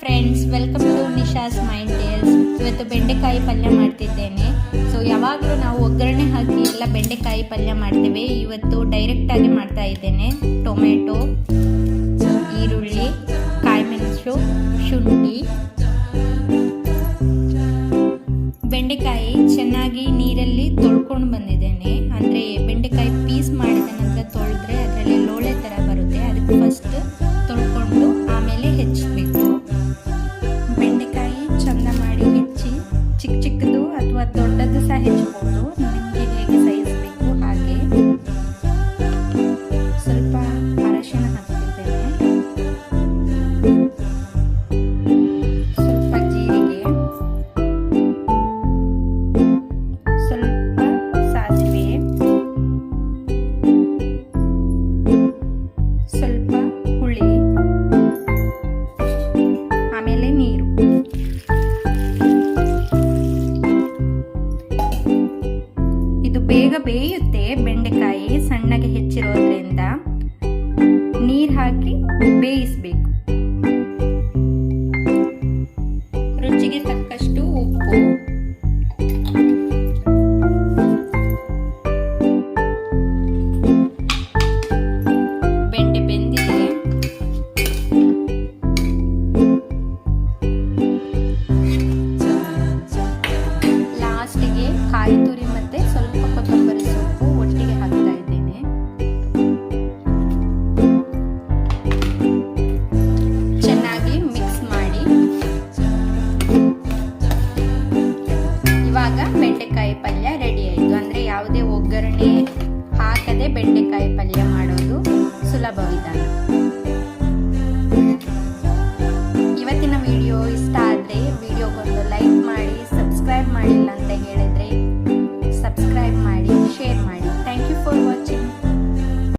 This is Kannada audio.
Friends welcome to Nisha's mind tales ಇವತ್ತು ಬೆಂಡೆಕಾಯಿ ಪಲ್ಯ ಮಾಡ್ತಿದ್ದೇನೆ. ಸೊ ಯಾವಾಗಲೂ ನಾವು ಒಗ್ಗರಣೆ ಹಾಕಿ ಎಲ್ಲ ಬೆಂಡೆಕಾಯಿ ಪಲ್ಯ ಮಾಡ್ತೇವೆ. ಇವತ್ತು ಡೈರೆಕ್ಟಾಗಿ ಮಾಡ್ತಾ ಇದ್ದೇನೆ. ಟೊಮೆಟೊ, ಈರುಳ್ಳಿ ಕಾಯಿ ಮೆಣಸು ಶುಂಠಿ. ಬೆಂಡೆಕಾಯಿ ಚೆನ್ನಾಗಿ ನೀರಲ್ಲಿ ತೊಳ್ಕೊಂಡು ಬಂದಿದ್ದೇನೆ. ಅಂದರೆ ಬೆಂಡೆಕಾಯಿ ಮಾಡಿ ಹೆಚ್ಚಿ ಚಿಕ್ಕ ಚಿಕ್ಕದು ಅಥವಾ ದೊಡ್ಡದು ಸಹ ಹೆಚ್ಚಬಹುದು ನಿಮಗೆ ಹೇಗೆ ಸೈಜ್ ಹಾಗೆ ಸ್ವಲ್ಪ ಅರಶಿನ ಹಾಕ್ತಿದ್ದೇನೆ. ಸ್ವಲ್ಪ ಜೀರಿಗೆ. ಸ್ವಲ್ಪ ಸಾಸಿವೆ. ಸ್ವಲ್ಪ ಹುಳಿ. ಆಮೇಲೆ ನೀರು. ಬೇಗ ಬೇಯುತ್ತೆ ಬೆಂಡೆಕಾಯಿ ಸಣ್ಣಗೆ ಹೆಚ್ಚಿರೋದ್ರಿಂದ. ನೀರು ಹಾಕಿ ಬೇಯಿಸಬೇಕು. ರುಚಿಗೆ ತಕ್ಕಷ್ಟು ಉಪ್ಪು. ಬೆಂಡೆ ಬೆಂದಿದೆ. ಲಾಸ್ಟಿಗೆ ಕಾಯಿ ತುರಿ ಬೆಂಡೆಕಾಯಿ ಪಲ್ಯ ರೆಡಿ ಆಯಿತು. ಅಂದರೆ ಯಾವುದೇ ಒಗ್ಗರಣೆ ಹಾಕದೆ ಬೆಂಡೆಕಾಯಿ ಪಲ್ಯ ಮಾಡೋದು ಸುಲಭ ವಿಧಾನ